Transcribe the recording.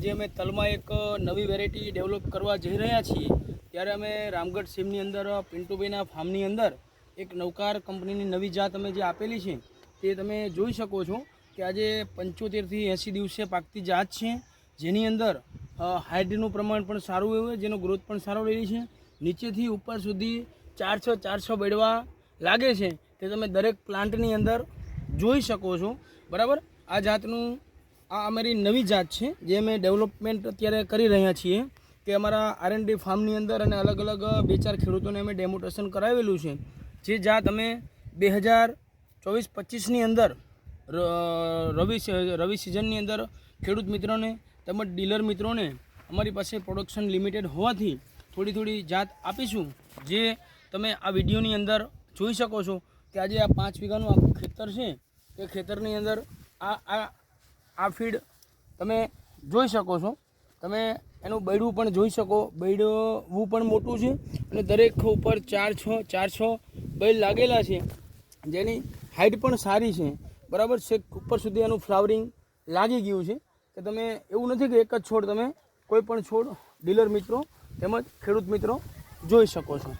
આજે અમે તલમાં એક નવી વેરાયટી ડેવલપ કરવા જઈ રહ્યા છીએ. ત્યારે અમે રામગઢ સીમની અંદર પિન્ટુભાઈના ફાર્મની અંદર એક નવકાર કંપનીની નવી જાત અમે જે આપેલી છે, તે તમે જોઈ શકો છો કે આજે પંચોતેરથી એંસી દિવસે પાકતી જાત છે. જેની અંદર હાઇડ્રીનું પ્રમાણ પણ સારું એવું જેનો ગ્રોથ પણ સારો રહે છે. નીચેથી ઉપર સુધી ચારસો ચારસો બેડવા લાગે છે, તે તમે દરેક પ્લાન્ટની અંદર જોઈ શકો છો. બરાબર? આ જાતનું આ અમારી નવી જાત છે, જે અમે ડેવલપમેન્ટ અત્યારે કરી રહ્યા છીએ કે અમારા આરએનડી ફાર્મની અંદર અને અલગ અલગ બે ચાર ખેડૂતોને અમે ડેમોટેશન કરાવેલું છે. જે જાત અમે બે હજાર ચોવીસ પચીસની અંદર રવિ રવિ સિઝનની અંદર ખેડૂત મિત્રોને તેમજ ડીલર મિત્રોને અમારી પાસે પ્રોડક્શન લિમિટેડ હોવાથી થોડી થોડી જાત આપીશું. જે તમે આ વિડીયોની અંદર જોઈ શકો છો કે આજે આ પાંચ વીઘાનું આખું ખેતર છે. તે ખેતરની અંદર આ આ આ ફીડ તમે જોઈ શકો છો. તમે એનું બૈડું પણ જોઈ શકો. બૈડવું પણ મોટું છે અને દરેક ઉપર ચાર છ ચાર છ બૈડ લાગેલા છે. જેની હાઇટ પણ સારી છે. બરાબર છે? ઉપર સુધી એનું ફ્લાવરિંગ લાગી ગયું છે. કે તમે એવું નથી કે એક જ છોડ તમે કોઈ પણ છોડ, ડીલર મિત્રો, તેમજ ખેડૂત મિત્રો જોઈ શકો છો.